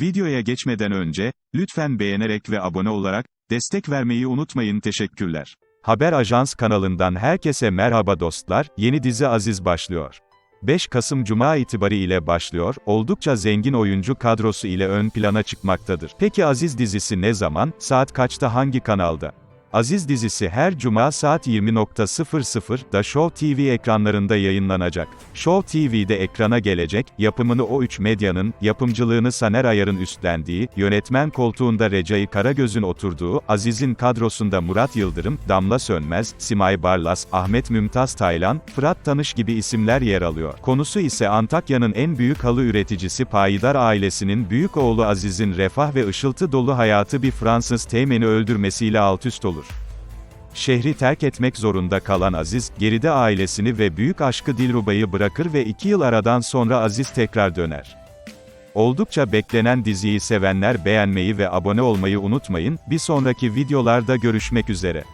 Videoya geçmeden önce, lütfen beğenerek ve abone olarak, destek vermeyi unutmayın teşekkürler. Haber Ajans kanalından herkese merhaba dostlar, yeni dizi Aziz başlıyor. 5 Kasım Cuma itibariyle başlıyor, oldukça zengin oyuncu kadrosu ile ön plana çıkmaktadır. Peki Aziz dizisi ne zaman, saat kaçta hangi kanalda? Aziz dizisi her cuma saat 20.00'da Show TV ekranlarında yayınlanacak. Show TV'de ekrana gelecek, yapımını O3 Medya'nın, yapımcılığını Saner Ayar'ın üstlendiği, yönetmen koltuğunda Recai Karagöz'ün oturduğu, Aziz'in kadrosunda Murat Yıldırım, Damla Sönmez, Simay Barlas, Ahmet Mümtaz Taylan, Fırat Tanış gibi isimler yer alıyor. Konusu ise Antakya'nın en büyük halı üreticisi Payidar ailesinin büyük oğlu Aziz'in refah ve ışıltı dolu hayatı bir Fransız teğmeni öldürmesiyle altüst olur. Şehri terk etmek zorunda kalan Aziz, geride ailesini ve büyük aşkı Dilruba'yı bırakır ve iki yıl aradan sonra Aziz tekrar döner. Oldukça beklenen diziyi sevenler beğenmeyi ve abone olmayı unutmayın, bir sonraki videolarda görüşmek üzere.